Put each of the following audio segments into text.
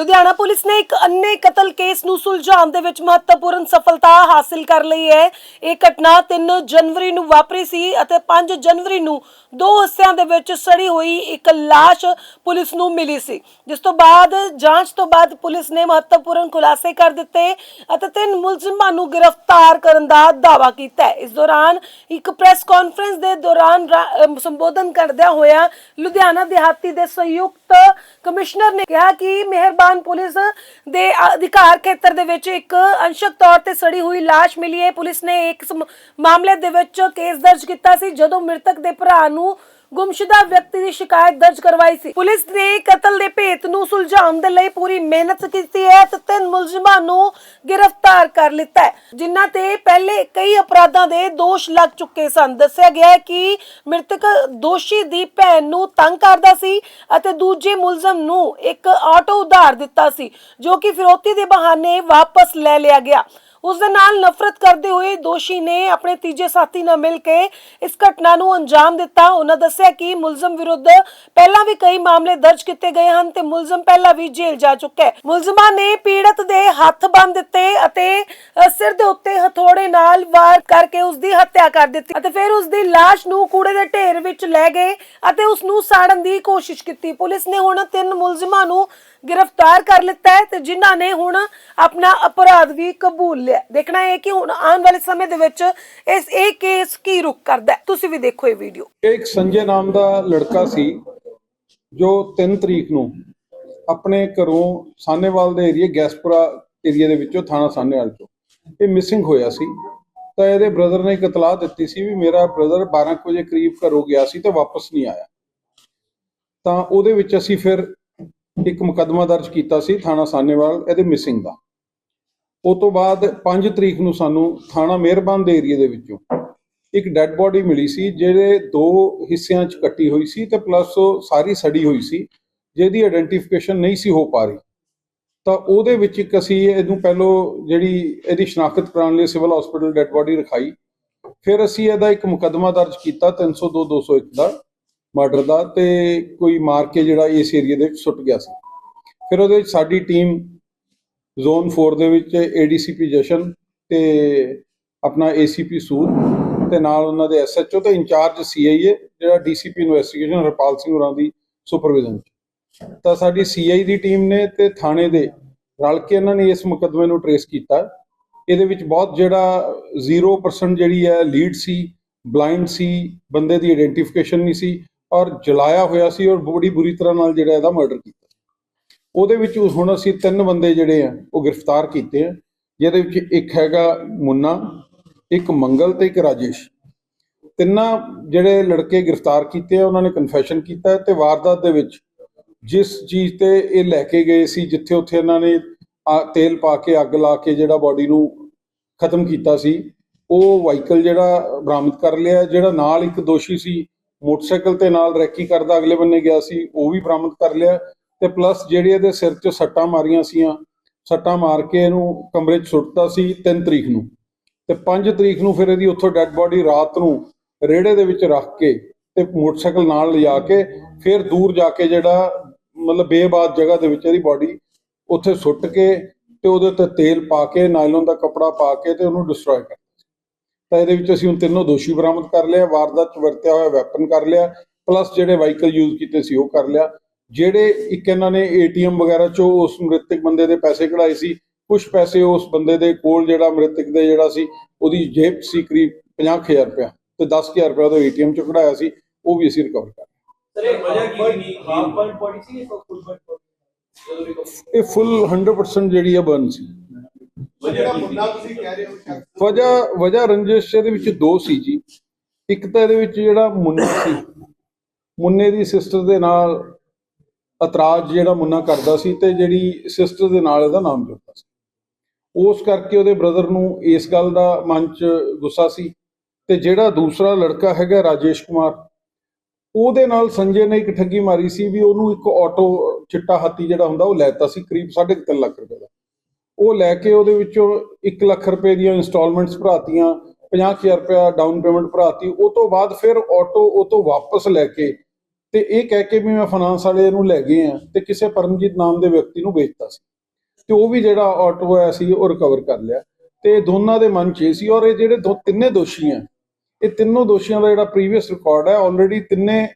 Ludhiana police ਨੇ ਇੱਕ ਅੰਨੇ ਕਤਲ ਕੇਸ ਨੂੰ ਸੁਲਝਾਉਣ ਦੇ ਵਿੱਚ ਮਹੱਤਵਪੂਰਨ ਸਫਲਤਾ ਹਾਸਲ ਕਰ ਲਈ ਹੈ। ਇਹ ਘਟਨਾ 3 ਜਨਵਰੀ ਨੂੰ ਵਾਪਰੀ ਸੀ ਅਤੇ 5 ਜਨਵਰੀ ਨੂੰ ਦੋ ਹਿੱਸਿਆਂ ਦੇ ਵਿੱਚ ਸੜੀ ਹੋਈ ਇੱਕ ਲਾਸ਼ ਪੁਲਿਸ ਨੂੰ ਮਿਲੀ ਸੀ। ਜਿਸ ਤੋਂ ਬਾਅਦ, ਜਾਂਚ ਤੋਂ ਬਾਅਦ ਪੁਲਿਸ ਨੇ ਮਹੱਤਵਪੂਰਨ ਖੁਲਾਸੇ ਕਰ ਦਿੱਤੇ ਅਤੇ ਤਿੰਨ ਮੁਲਜ਼ਮਾਂ ਨੂੰ ਗ੍ਰਿਫਤਾਰ ਕਰਨ ਦਾ ਦਾਅਵਾ ਕੀਤਾ ਹੈ। ਇਸ ਦੌਰਾਨ ਇੱਕ ਪ੍ਰੈਸ ਕਾਨਫਰੰਸ ਦੇ ਦੌਰਾਨ ਸੰਬੋਧਨ ਕਰਦਿਆਂ ਹੋਇਆ ਲੁਧਿਆਣਾ ਦਿਹਾਤੀ ਦੇ ਸੰਯੁਕਤ ਕਮਿਸ਼ਨਰ ਨੇ ਕਿਹਾ ਕਿ ਮਿਹਰਬਾਨ ਪੁਲਿਸ ਦੇ ਅਧਿਕਾਰ ਖੇਤਰ ਦੇ ਵਿੱਚ ਇੱਕ ਅੰਸ਼ਕ ਤੌਰ ਤੇ ਸੜੀ ਹੋਈ ਲਾਸ਼ ਮਿਲੀ ਹੈ। ਪੁਲਿਸ ਨੇ ਇੱਕ ਮਾਮਲੇ ਦੇ ਵਿੱਚ ਕੇਸ ਦਰਜ ਕੀਤਾ ਸੀ ਜਦੋਂ ਮ੍ਰਿਤਕ ਦੇ ਭਰਾ ਨੂੰ ਗੁੰਮਸ਼ੁਦਾ ਵਿਅਕਤੀ ਦੀ ਸ਼ਿਕਾਇਤ ਦਰਜ ਕਰਵਾਈ ਸੀ। ਪੁਲਿਸ ਨੇ ਕਤਲ ਦੇ ਭੇਤ ਨੂੰ ਸੁਲਝਾਉਣ ਦੇ ਲਈ ਪੂਰੀ ਮਿਹਨਤ ਕੀਤੀ ਹੈ ਤੇ ਤਿੰਨ ਮੁਲਜ਼ਮਾਂ ਨੂੰ ਗ੍ਰਿਫਤਾਰ ਕਰ ਲਿੱਤਾ ਹੈ। ਜਿਨ੍ਹਾਂ ਤੇ ਪਹਿਲੇ ਕਈ ਅਪਰਾਧਾਂ ਦੇ ਦੋਸ਼ ਲੱਗ ਚੁੱਕੇ ਸਨ। ਦੱਸਿਆ ਗਿਆ ਹੈ ਕਿ ਮ੍ਰਿਤਕ ਦੋਸ਼ੀ ਦੀ ਭੈਣ ਨੂੰ ਤੰਗ ਕਰਦਾ ਸੀ ਅਤੇ ਦੂਜੇ ਮੁਲਜ਼ਮ ਨੂੰ ਇੱਕ ਆਟੋ ਉਧਾਰ ਦਿੱਤਾ ਸੀ, ਜੋ ਕਿ ਫਿਰੋਤੀ ਦੇ ਬਹਾਨੇ ਵਾਪਸ ਲੈ ਲਿਆ ਗਿਆ। ਉਸ ਦੇ ਨਾਲ ਨਫ਼ਰਤ ਕਰਦੇ ਹੋਏ ਦੋਸ਼ੀ ਨੇ ਆਪਣੇ ਤੀਜੇ ਸਾਥੀ ਨਾਲ ਮਿਲ ਕੇ ਇਸ ਘਟਨਾ ਨੂੰ ਅੰਜਾਮ ਦਿੱਤਾ। ਉਹਨਾਂ ਦੱਸਿਆ ਕਿ ਮੁਲਜ਼ਮ ਵਿਰੁੱਧ ਪਹਿਲਾਂ ਵੀ ਕਈ ਮਾਮਲੇ ਦਰਜ ਕੀਤੇ ਗਏ ਹਨ ਤੇ ਮੁਲਜ਼ਮ ਪਹਿਲਾਂ ਵੀ ਜੇਲ੍ਹ ਜਾ ਚੁੱਕਾ ਹੈ। ਮੁਲਜ਼ਮਾਂ ਨੇ ਪੀੜਤ ਦੇ ਹੱਥ ਬੰਨ੍ਹ ਦਿੱਤੇ ਅਤੇ ਸਿਰ ਦੇ ਉੱਤੇ ਹਥੌੜੇ ਨਾਲ ਵਾਰ ਕਰਕੇ ਉਸ ਦੀ ਹੱਤਿਆ ਕਰ ਦਿੱਤੀ ਅਤੇ ਫਿਰ ਉਸ ਦੀ ਲਾਸ਼ ਨੂੰ ਕੂੜੇ ਦੇ ਢੇਰ ਵਿੱਚ ਲੈ ਗਏ ਅਤੇ ਉਸ ਨੂੰ ਸਾੜਨ ਦੀ ਕੋਸ਼ਿਸ਼ ਕੀਤੀ। ਪੁਲਿਸ ਨੇ ਹੁਣ ਤਿੰਨ ਮੁਲਜ਼ਮਾਂ ਨੂੰ ਗ੍ਰਿਫਤਾਰ ਕਰ ਲਿੱਤਾ ਹੈ ਤੇ ਜਿਨ੍ਹਾਂ ਨੇ ਹੁਣ ਆਪਣਾ ਅਪਰਾਧ ਵੀ ਕਬੂਲ ਲਿਆ ਦੇਖਣਾ ਹੈ ਕਿ ਹੁਣ ਆਉਣ ਵਾਲੇ ਸਮੇਂ ਦੇ ਵਿੱਚ ਇਸ ਇਹ ਕੇਸ ਕੀ ਰੁਕ ਕਰਦਾ ਹੈ। ਤੁਸੀਂ ਵੀ ਦੇਖੋ ਇਹ ਵੀਡੀਓ। ਇੱਕ ਸੰਜੇ ਨਾਮ ਦਾ ਲੜਕਾ ਸੀ, ਜੋ 3 ਤਰੀਕ ਨੂੰ ਆਪਣੇ ਘਰੋਂ ਸਾਨੇਵਾਲ ਦੇ ਏਰੀਆ ਗੈਸਪੁਰਾ ਏਰੀਆ ਦੇ ਵਿੱਚੋਂ, ਥਾਣਾ ਸਾਨੇਵਾਲ ਚੋਂ। ਇਹ ਮਿਸਿੰਗ ਹੋਇਆ ਸੀ। ਤਾਂ ਇਹਦੇ ਬ੍ਰਦਰ ਨੇ ਇੱਕ ਇਤਲਾਹ ਦਿੱਤੀ ਸੀ ਵੀ ਮੇਰਾ ਬ੍ਰਦਰ 12 ਕੁ ਵਜੇ ਕਰੀਬ ਘਰੋਂ ਗਿਆ ਸੀ ਤੇ ਵਾਪਸ ਨਹੀਂ ਆਇਆ। ਤਾਂ ਉਹਦੇ ਵਿੱਚ ਅਸੀਂ ਫਿਰ ਇੱਕ ਮੁਕੱਦਮਾ ਦਰਜ ਕੀਤਾ ਸੀ ਥਾਣਾ ਸਾਨੇਵਾਲ ਇਹਦੇ ਮਿਸਿੰਗ ਦਾ। ਉਹ ਤੋਂ ਬਾਅਦ 5 ਤਰੀਕ ਨੂੰ ਸਾਨੂੰ ਥਾਣਾ ਮਿਹਰਬਾਨ ਦੇ ਏਰੀਆ ਦੇ ਵਿੱਚੋਂ ਇੱਕ ਡੈੱਡ ਬੋਡੀ ਮਿਲੀ ਸੀ, ਜਿਹੜੇ ਦੋ ਹਿੱਸਿਆਂ 'ਚ ਕੱਟੀ ਹੋਈ ਸੀ ਤੇ ਪਲੱਸ ਉਹ ਸਾਰੀ ਸੜੀ ਹੋਈ ਸੀ, ਜਿਹਦੀ ਆਇਡੈਂਟੀਫਿਕੇਸ਼ਨ ਨਹੀਂ ਸੀ ਹੋ ਪਾ ਰਹੀ। ਤਾਂ ਉਹਦੇ ਵਿੱਚ ਇੱਕ ਅਸੀਂ ਇਹਨੂੰ ਪਹਿਲੋਂ ਜਿਹੜੀ ਇਹਦੀ ਸ਼ਨਾਖਤ ਕਰਾਉਣ ਲਈ ਸਿਵਲ ਹਸਪੀਟਲ ਡੈੱਡ ਬੋਡੀ ਰਖਾਈ। ਫਿਰ ਅਸੀਂ ਇਹਦਾ ਇੱਕ ਮੁਕੱਦਮਾ ਦਰਜ ਕੀਤਾ 302 201 ਦਾ। ਮਰਡਰ ਦਾ ਤੇ ਕੋਈ ਮਾਰ ਕੇ ਜਿਹੜਾ ਇਸ ਏਰੀਆ ਦੇ ਵਿੱਚ ਸੁੱਟ ਗਿਆ ਸੀ। ਫਿਰ ਉਹਦੇ ਵਿੱਚ ਸਾਡੀ ਟੀਮ ਜ਼ੋਨ 4 ਦੇ ਵਿੱਚ ਏਡੀਸੀਪੀ ਜਸ਼ਨ ਤੇ ਆਪਣਾ ਏਸੀਪੀ ਸੂਦ ਤੇ ਨਾਲ ਉਹਨਾਂ ਦੇ ਐਸਐਚਓ ਤੇ ਇੰਚਾਰਜ ਸੀਆਈਏ, ਜਿਹੜਾ ਡੀਸੀਪੀ ਇਨਵੈਸਟੀਗੇਸ਼ਨ ਹਰਪਾਲ ਸਿੰਘ ਹੋਰਾਂ ਦੀ ਸੁਪਰਵਿਜ਼ਨ ਚ। ਤਾਂ ਸਾਡੀ ਸੀਆਈ ਦੀ ਟੀਮ ਨੇ ਤੇ ਥਾਣੇ ਦੇ ਰਲ ਕੇ ਇਹਨਾਂ ਨੇ ਇਸ ਮੁਕੱਦਮੇ ਨੂੰ ਟਰੇਸ ਕੀਤਾ। ਇਹਦੇ ਵਿੱਚ ਬਹੁਤ ਜਿਹੜਾ 0% ਜਿਹੜੀ ਹੈ ਲੀਡ ਸੀ, ਬਲਾਈਂਡ ਸੀ, ਬੰਦੇ ਦੀ ਆਇਡੈਂਟੀਫਿਕੇਸ਼ਨ ਨਹੀਂ ਸੀ ਔਰ ਜਲਾਇਆ ਹੋਇਆ ਸੀ ਔਰ ਬੜੀ ਬੁਰੀ ਤਰ੍ਹਾਂ ਨਾਲ ਜਿਹੜਾ ਇਹਦਾ ਮਰਡਰ ਕੀਤਾ ਉਹਦੇ ਵਿੱਚ ਹੁਣ ਅਸੀਂ ਤਿੰਨ ਬੰਦੇ ਜਿਹੜੇ ਆ, ਉਹ ਗ੍ਰਿਫਤਾਰ ਕੀਤੇ ਆ, ਜਿਹਦੇ ਵਿੱਚ ਇੱਕ ਹੈਗਾ ਮੁੰਨਾ, ਇੱਕ ਮੰਗਲ ਤੇ ਇੱਕ ਰਾਜੇਸ਼। ਤਿੰਨਾਂ ਜਿਹੜੇ ਲੜਕੇ ਗ੍ਰਿਫਤਾਰ ਕੀਤੇ ਆ, ਉਹਨਾਂ ਨੇ ਕਨਫੈਸ਼ਨ ਕੀਤਾ ਹੈ ਤੇ ਵਾਰਦਾਤ ਦੇ ਵਿੱਚ ਜਿਸ ਚੀਜ਼ ਤੇ ਇਹ ਲੈ ਕੇ ਗਏ ਸੀ, ਜਿੱਥੇ ਉੱਥੇ ਇਹਨਾਂ ਨੇ ਆ- ਤੇਲ ਪਾ ਕੇ ਅੱਗ ਲਾ ਕੇ ਜਿਹੜਾ ਬਾਡੀ ਨੂੰ ਖਤਮ ਕੀਤਾ ਸੀ, ਉਹ ਵਾਹੀਕਲ ਜਿਹੜਾ ਬਰਾਮਦ ਕਰ ਲਿਆ, ਜਿਹੜਾ ਨਾਲ ਇੱਕ ਦੋਸ਼ੀ ਸੀ ਮੋਟਰਸਾਈਕਲ ਤੇ ਨਾਲ ਰੈਕੀ ਕਰਦਾ ਅਗਲੇ ਬੰਨੇ ਗਿਆ ਸੀ, ਉਹ ਵੀ ਬਰਾਮਦ ਕਰ ਲਿਆ ਤੇ ਪਲੱਸ ਜਿਹੜੇ ਇਹਦੇ ਸਿਰ 'ਚ ਸੱਟਾਂ ਮਾਰੀਆਂ ਸੀਆਂ, ਸੱਟਾਂ ਮਾਰ ਕੇ ਇਹਨੂੰ ਕਮਰੇ 'ਚ ਸੁੱਟਤਾ ਸੀ 3 ਤਰੀਕ ਨੂੰ ਤੇ 5 ਤਰੀਕ ਨੂੰ ਫਿਰ ਇਹਦੀ ਉੱਥੋਂ ਡੈੱਡ ਬਾਡੀ ਰਾਤ ਨੂੰ ਰੇੜੇ ਦੇ ਵਿੱਚ ਰੱਖ ਕੇ ਤੇ ਮੋਟਰਸਾਈਕਲ ਨਾਲ ਲਿਜਾ ਕੇ ਫਿਰ ਦੂਰ ਜਾ ਕੇ ਜਿਹੜਾ ਮਤਲਬ ਬੇਬਾਦ ਜਗ੍ਹਾ ਦੇ ਵਿੱਚ ਇਹਦੀ ਬਾਡੀ ਉੱਥੇ ਸੁੱਟ ਕੇ ਤੇ ਉਹਦੇ ਉੱਤੇ ਤੇਲ ਪਾ ਕੇ ਨਾਈਲਨ ਦਾ ਕੱਪੜਾ ਪਾ ਕੇ ਤੇ ਉਹਨੂੰ ਡਿਸਟਰੋਏ ਕਰ ਤਾਂ ਇਹਦੇ ਵਿੱਚ ਅਸੀਂ ਹੁਣ ਤਿੰਨੋਂ ਦੋਸ਼ੀ ਬਰਾਮਦ ਕਰ ਲਿਆ ਵਾਰਦਾਤ 'ਚ ਵਰਤਿਆ ਹੋਇਆ ਵੈਪਨ ਕਰ ਲਿਆ ਪਲੱਸ ਜਿਹੜੇ ਵਾਹੀਕਲ ਯੂਜ਼ ਕੀਤੇ ਸੀ ਉਹ ਕਰ ਲਿਆ। ਜਿਹੜੇ ਇੱਕ ਇਹਨਾਂ ਨੇ ਏਟੀਐਮ ਵਗੈਰਾ 'ਚੋਂ ਉਸ ਮ੍ਰਿਤਕ ਬੰਦੇ ਦੇ ਪੈਸੇ ਕਢਾਏ ਸੀ ਕੁਝ ਪੈਸੇ ਉਸ ਬੰਦੇ ਦੇ ਕੋਲ ਜਿਹੜਾ ਮ੍ਰਿਤਕ ਦੇ ਜਿਹੜਾ ਸੀ ਉਹਦੀ ਜੇਬ ਸੀ ਕਰੀਬ 50000 ਰੁਪਇਆ ਤੇ 10000 ਰੁਪਇਆ ਉਹਦਾ ਏਟੀਐਮ 'ਚੋਂ ਕਢਾਇਆ ਸੀ ਉਹ ਵੀ ਅਸੀਂ ਰਿਕਵਰ ਕਰ ਸਰ ਇਹ ਵਜ੍ਹਾ ਕੀ ਨਹੀਂ ਹਾਫ ਬਰਨ ਬੋਡੀ ਸੀ ਜਾਂ ਫੁੱਲ ਬਰਨ ਬੋਡੀ ਜਦੋਂ ਵੀ ਲਿਆ। ਇਹ ਫੁੱਲ 100% ਜਿਹੜੀ ਆ ਬਰਨ ਸੀ। ਵਜ੍ਹਾ ਕੀ ਮੁੰਡਾ ਸੀ? ਤੁਸੀਂ ਕਹਿ ਰਹੇ ਹੋ ਸ਼ਖਸ ਵਜ੍ਹਾ ਵਜ੍ਹਾ ਰੰਜਿਸ਼ ਇਹਦੇ ਵਿੱਚ ਦੋ ਸੀ ਜੀ। ਇੱਕ ਤਾਂ ਇਹਦੇ ਵਿੱਚ ਜਿਹੜਾ ਮੁੰਨਾ ਸੀ ਮੁੰਨੇ ਦੀ ਸਿਸਟਰ ਦੇ ਨਾਲ ਇਤਰਾਜ਼ ਜਿਹੜਾ ਮੁੰਨਾ ਕਰਦਾ ਸੀ ਤੇ ਜਿਹੜੀ ਸਿਸਟਰ ਦੇ ਨਾਲ ਇਹਦਾ ਨਾਮ ਜੁੜਦਾ ਸੀ। ਉਸ ਕਰਕੇ ਉਹਦੇ ਬ੍ਰਦਰ ਨੂੰ ਇਸ ਗੱਲ ਦਾ ਮਨ 'ਚ ਗੁੱਸਾ ਸੀ ਤੇ ਜਿਹੜਾ ਦੂਸਰਾ ਲੜਕਾ ਹੈਗਾ ਰਾਜੇਸ਼ ਕੁਮਾਰ ਉਹਦੇ ਨਾਲ ਸੰਜੇ ਨੇ ਇੱਕ ਠੱਗੀ ਮਾਰੀ ਸੀ ਵੀ ਉਹਨੂੰ ਇੱਕ ਆਟੋ ਚਿੱਟਾ ਹਾਥੀ ਜਿਹੜਾ ਹੁੰਦਾ ਉਹ ਲੈਤਾ ਸੀ ਕਰੀਬ 3.5 ਲੱਖ ਰੁਪਏ ਦਾ। ਉਹ ਲੈ ਕੇ ਉਹਦੇ ਵਿੱਚੋਂ 1 ਲੱਖ ਰੁਪਏ ਦੀਆਂ ਇਨਸਟਾਲਮੈਂਟਸ ਭਰਾਤੀਆਂ 50000 ਰੁਪਏ ਡਾਊਨ ਪੇਮੈਂਟ ਭਰਾਤੀ, ਉਹ ਤੋਂ ਬਾਅਦ ਫਿਰ ਆਟੋ ਉਹ ਤੋਂ ਵਾਪਸ ਲੈ ਕੇ ਤੇ ਇਹ ਕਹਿ ਕੇ ਵੀ ਮੈਂ ਫਾਈਨਾਂਸ ਵਾਲੇ ਨੂੰ ਲੈ ਗਏ ਆ ਤੇ ਕਿਸੇ ਪਰਮਜੀਤ ਨਾਮ ਦੇ ਵਿਅਕਤੀ ਨੂੰ ਵੇਚਤਾ ਸੀ। ਤੇ ਉਹ ਵੀ ਜਿਹੜਾ ਆਟੋ ਹੈ ਸੀ, ਉਹ ਰਿਕਵਰ ਕਰ ਲਿਆ। ਤੇ ਦੋਨਾਂ ਦੇ ਮਨ 'ਚ ਇਹ ਸੀ ਔਰ ਇਹ ਜਿਹੜੇ ਦੋ ਤਿੰਨੇ ਦੋਸ਼ੀ ਆ ਇਹ ਤਿੰਨੋਂ ਦੋਸ਼ੀਆਂ ਦਾ ਜਿਹੜਾ ਪ੍ਰੀਵੀਅਸ ਰਿਕਾਰਡ ਹੈ ਆਲਰੇਡੀ ਤਿੰਨੇ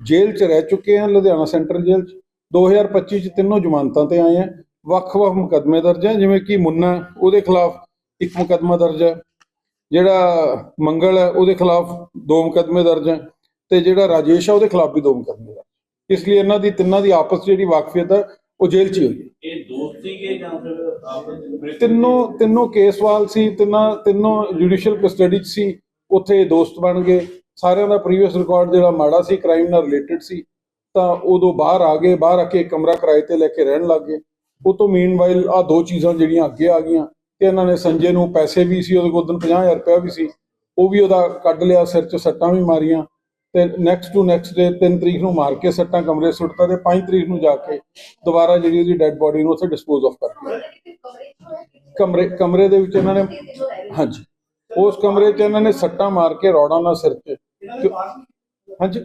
ਜੇਲ੍ਹ 'ਚ ਰਹਿ ਚੁੱਕੇ ਹਨ, ਲੁਧਿਆਣਾ ਸੈਂਟਰਲ ਜੇਲ੍ਹ 'ਚ। 2025 'ਚ ਤਿੰਨੋਂ ਜ਼ਮਾਨਤਾਂ ਤੇ ਆਏ ਆ ਵੱਖ-ਵੱਖ ਮੁਕੱਦਮੇ ਦਰਜ ਹੈ ਜਿਵੇਂ ਕਿ ਮੁੰਨਾ ਉਹਦੇ ਖਿਲਾਫ ਇੱਕ ਮੁਕੱਦਮਾ ਦਰਜ ਹੈ ਜਿਹੜਾ ਮੰਗਲ ਹੈ ਉਹਦੇ ਖਿਲਾਫ ਦੋ ਮੁਕੱਦਮੇ ਦਰਜ ਹੈ ਤੇ ਜਿਹੜਾ ਰਾਜੇਸ਼ ਹੈ ਉਹਦੇ ਖਿਲਾਫ ਵੀ ਦੋ ਮੁਕੱਦਮੇ ਦਰਜ ਇਸ ਲਈ ਇਹਨਾਂ ਦੀ ਤਿੰਨਾਂ ਦੀ ਆਪਸ ਜਿਹੜੀ ਵਾਕਫੀਅਤ ਹੈ ਉਹ ਜੇਲ੍ਹ 'ਚ ਹੀ ਹੋਈ ਹੈ। ਇਹ ਦੋਸਤ ਸੀਗੇ ਜਾਂ ਫਿਰ ਆਪਸ ਤਿੰਨੋਂ ਤਿੰਨੋਂ ਕੇਸਵਾਲ ਸੀ ਤਿੰਨਾਂ ਤਿੰਨੋਂ ਜੁਡੀਸ਼ੀਅਲ ਕਸਟਡੀ 'ਚ ਸੀ ਉੱਥੇ ਦੋਸਤ ਬਣ ਗਏ। ਸਾਰਿਆਂ ਦਾ ਪ੍ਰੀਵੀਅਸ ਰਿਕਾਰਡ ਜਿਹੜਾ ਮਾੜਾ ਸੀ ਕ੍ਰਾਈਮ ਨਾਲ ਰਿਲੇਟਡ ਸੀ ਤਾਂ ਉਦੋਂ ਬਾਹਰ ਆ ਗਏ ਬਾਹਰ ਆ ਕੇ ਕਮਰਾ ਕਿਰਾਏ ਤੇ ਲੈ ਕੇ ਰਹਿਣ ਲੱਗ ਗਏ। ਉਹ ਤੋਂ ਮੀਨਵਾਈਲ ਆ ਦੋ ਚੀਜ਼ਾਂ ਜਿਹੜੀਆਂ ਅੱਗੇ ਆ ਗਈਆਂ ਤੇ ਇਹਨਾਂ ਨੇ ਸੰਜੇ ਨੂੰ ਪੈਸੇ ਵੀ ਸੀ, ਉਹਦੇ ਕੋਲ ਉਦੋਂ 50000 ਰੁਪਇਆ ਵੀ ਸੀ। ਉਹ ਵੀ ਉਹਦਾ ਕੱਢ ਲਿਆ, ਸਿਰ 'ਚ ਸੱਟਾਂ ਵੀ ਮਾਰੀਆਂ ਤੇ ਨੈਕਸਟ ਟੂ ਨੈਕਸਟ ਡੇ 3 ਤਰੀਕ ਨੂੰ ਮਾਰ ਕੇ ਸੱਟਾਂ, ਕਮਰੇ ਸੁੱਟਤਾ ਤੇ 5 ਤਰੀਕ ਨੂੰ ਜਾ ਕੇ ਦੁਬਾਰਾ ਜਿਹੜੀ ਉਹਦੀ ਡੈੱਡ ਬੋਡੀ ਨੂੰ ਉੱਥੇ ਡਿਸਪੋਜ਼ ਆਫ ਕਰਤਾ ਕਮਰੇ ਕਮਰੇ ਦੇ ਵਿੱਚ ਇਹਨਾਂ ਨੇ ਹਾਂਜੀ। ਉਸ ਕਮਰੇ 'ਚ ਇਹਨਾਂ ਨੇ ਸੱਟਾਂ ਮਾਰ ਕੇ ਰੌੜਾਂ ਨਾਲ ਸਿਰ 'ਚ ਹਾਂਜੀ।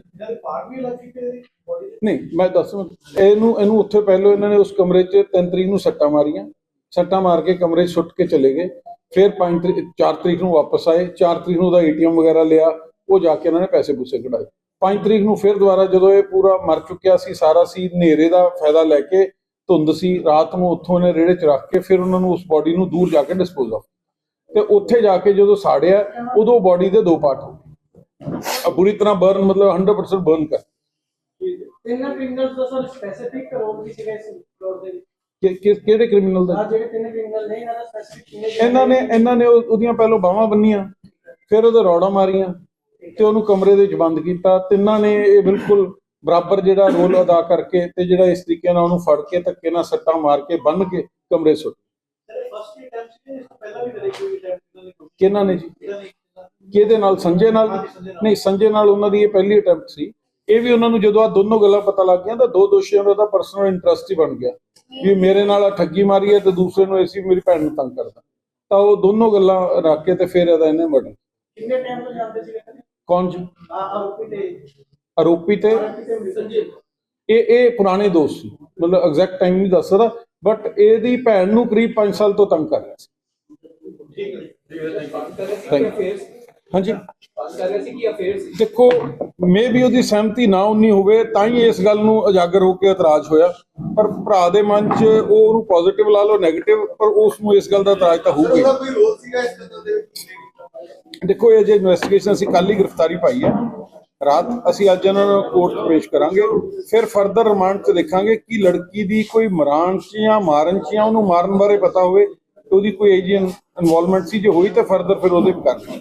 ਨਹੀਂ ਮੈਂ ਦੱਸ ਇਹਨੂੰ ਇਹਨੂੰ ਉੱਥੇ ਪਹਿਲਾਂ ਇਹਨਾਂ ਨੇ ਉਸ ਕਮਰੇ 'ਚ 3 ਤਰੀਕ ਨੂੰ ਸੱਟਾਂ ਮਾਰੀਆਂ। ਸੱਟਾਂ ਮਾਰ ਕੇ ਕਮਰੇ 'ਚ ਸੁੱਟ ਕੇ ਚਲੇ ਗਏ। ਫਿਰ 5 ਤਰੀਕ 4 ਤਰੀਕ ਨੂੰ ਵਾਪਸ ਆਏ। 4 ਤਰੀਕ ਨੂੰ ਉਹਦਾ ਏਟੀਐਮ ਵਗੈਰਾ ਲਿਆ। ਉਹ ਜਾ ਕੇ ਇਹਨਾਂ ਨੇ ਪੈਸੇ ਪੂਸੇ ਕਢਾਏ। 5 ਤਰੀਕ ਨੂੰ ਫਿਰ ਦੁਬਾਰਾ ਜਦੋਂ ਇਹ ਪੂਰਾ ਮਰ ਚੁੱਕਿਆ ਸੀ ਸਾਰਾ ਸੀ ਹਨੇਰੇ ਦਾ ਫਾਇਦਾ ਲੈ ਕੇ ਧੁੰਦ ਸੀ ਰਾਤ ਨੂੰ ਉੱਥੋਂ ਇਹਨੇ ਰੇੜੇ 'ਚ ਰੱਖ ਕੇ ਫਿਰ ਉਹਨਾਂ ਨੂੰ ਉਸ ਬੋਡੀ ਨੂੰ ਦੂਰ ਜਾ ਕੇ ਡਿਸਪੋਜ਼ ਆਫ ਤੇ ਉੱਥੇ ਜਾ ਕੇ ਜਦੋਂ ਸਾੜਿਆ ਉਦੋਂ ਬੋਡੀ ਦੇ ਦੋ ਪਾਰਟ ਹੋ ਗਏ। ਆ ਪੂਰੀ ਤਰ੍ਹਾਂ ਬਰਨ ਮਤਲਬ 100% ਬਰਨ ਕਰ। ਤਿੰਨ ਕ੍ਰਿਮੀਨਲਸ ਦਾ ਸਰ ਸਪੈਸੀਫਿਕ ਕਰੋੜ ਵੀ ਸੀਗਾ ਇਸ ਫਲੋਰ ਦੇ ਵਿੱਚ। ਕਿ- ਕਿ- ਕਿਹੜੇ ਕ੍ਰਿਮੀਨਲ ਦਾ? ਇਹਨਾਂ ਨੇ ਇਹਨਾਂ ਨੇ ਉਹ- ਉਹਦੀਆਂ ਪਹਿਲਾਂ ਬਾਹਾਂ ਬੰਨੀਆਂ ਫਿਰ ਉਹਦੇ ਰੌੜਾਂ ਮਾਰੀਆਂ ਤੇ ਉਹਨੂੰ ਕਮਰੇ ਦੇ ਵਿੱਚ ਬੰਦ ਕੀਤਾ। ਤਿੰਨਾਂ ਨੇ ਇਹ ਬਿਲਕੁਲ ਬਰਾਬਰ ਜਿਹੜਾ ਰੋਲ ਅਦਾ ਕਰਕੇ ਤੇ ਜਿਹੜਾ ਇਸ ਤਰੀਕੇ ਨਾਲ ਉਹਨੂੰ ਫੜ ਕੇ ਧੱਕੇ ਨਾਲ ਸੱਟਾਂ ਮਾਰ ਕੇ ਬੰਨ ਕੇ ਕਮਰੇ ਸੁੱਟ। ਕਿਹਨਾਂ ਨੇ ਜੀ? ਕਿਹਦੇ ਨਾਲ? ਸੰਜੇ ਨਾਲ। ਨਹੀਂ ਸੰਜੇ ਨਾਲ ਉਹਨਾਂ ਦੀ ਇਹ ਪਹਿਲੀ ਅਟੈਂਪਟ ਸੀ। ਇਹ ਵੀ ਉਹਨਾਂ ਨੂੰ ਜਦੋਂ ਆ ਦੋਨੋਂ ਗੱਲਾਂ ਪਤਾ ਲੱਗ ਗਈਆਂ ਤਾਂ ਦੋ ਦੋਸ਼ੀਆਂ ਦਾ ਤਾਂ ਪਰਸਨਲ ਇੰਟਰਸਟ ਹੀ ਬਣ ਗਿਆ। ਵੀ ਮੇਰੇ ਨਾਲ ਆਹ ਠੱਗੀ ਮਾਰੀ ਹੈ ਤੇ ਦੂਸਰੇ ਨੂੰ ਐਸੀ ਮੇਰੀ ਭੈਣ ਨੂੰ ਤੰਗ ਕਰਦਾ। ਤਾਂ ਉਹ ਦੋਨੋਂ ਗੱਲਾਂ ਰੱਖ ਕੇ ਤੇ ਫਿਰ ਇਹਦਾ ਇਹਨੇ ਮਰਡਰ। ਕਿੰਨੇ ਟਾਈਮ ਤੋਂ ਜਾਂਦੇ ਕਦੇ ਕੌਣ ਜੀ? ਆ ਆਰੋਪੀ ਤੇ। ਆਰੋਪੀ ਤੇ? ਇਹ ਇਹ ਪੁਰਾਣੇ ਦੋਸਤ ਸੀ। ਮਤਲਬ ਐਗਜ਼ੈਕਟ ਟਾਈਮ ਨਹੀਂ ਦੱਸ ਸਕਦਾ ਬਟ ਇਹਦੀ ਭੈਣ ਨੂੰ ਕਰੀਬ 5 ਸਾਲ ਤੋਂ ਤੰਗ ਕਰ ਰਿਹਾ ਸੀ। ਠੀਕ ਹੈ Thank you. ਹਾਂਜੀ। ਕਰ ਰਹੇ ਸੀ ਕਿ ਅਫੇਅਰ ਸੀ? ਦੇਖੋ ਮੇ ਵੀ ਉਹਦੀ ਸਹਿਮਤੀ ਨਾ ਉਨੀ ਹੋਵੇ ਤਾਂ ਹੀ ਇਸ ਗੱਲ ਨੂੰ ਉਜਾਗਰ ਹੋ ਕੇ ਇਤਰਾਜ਼ ਹੋਇਆ। ਪਰ ਭਰਾ ਦੇ ਮਨ 'ਚ ਉਹ ਉਹਨੂੰ ਪੋਜ਼ਿਟਿਵ ਲਾ ਲਓ 네ਗੇਟਿਵ ਪਰ ਉਸ ਨੂੰ ਇਸ ਗੱਲ ਦਾ ਇਤਰਾਜ਼ ਤਾਂ ਹੋਊਗਾ ਦੇਖੋ ਇਹ ਜੇ ਇਨਵੈਸਟੀਗੇਸ਼ਨ ਅਸੀਂ ਕੱਲ ਹੀ ਗ੍ਰਿਫਤਾਰੀ ਪਾਈ ਹੈ। ਰਾਤ ਅਸੀਂ ਅੱਜ ਇਹਨਾਂ ਨੂੰ ਕੋਰਟ 'ਚ ਪੇਸ਼ ਕਰਾਂਗੇ। ਫਿਰ ਫਰਦਰ ਰਿਮਾਂਡ 'ਚ ਦੇਖਾਂਗੇ ਕਿ ਲੜਕੀ ਦੀ ਕੋਈ ਮਰਾਨ 'ਚ ਜਾਂ ਮਾਰਨ 'ਚ ਜਾਂ ਉਹਨੂੰ ਮਾਰਨ ਬਾਰੇ ਪਤਾ ਹੋਵੇ ਤੇ ਉਹਦੀ ਕੋਈ ਏਜੀਐਨ ਇਨਵੋਲਵਮੈਂਟ ਸੀ ਜੇ ਹੋਈ ਤਾਂ ਫਰਦਰ ਫਿਰ ਉਹਦੇ ਵੀ ਕਰਾਂਗੇ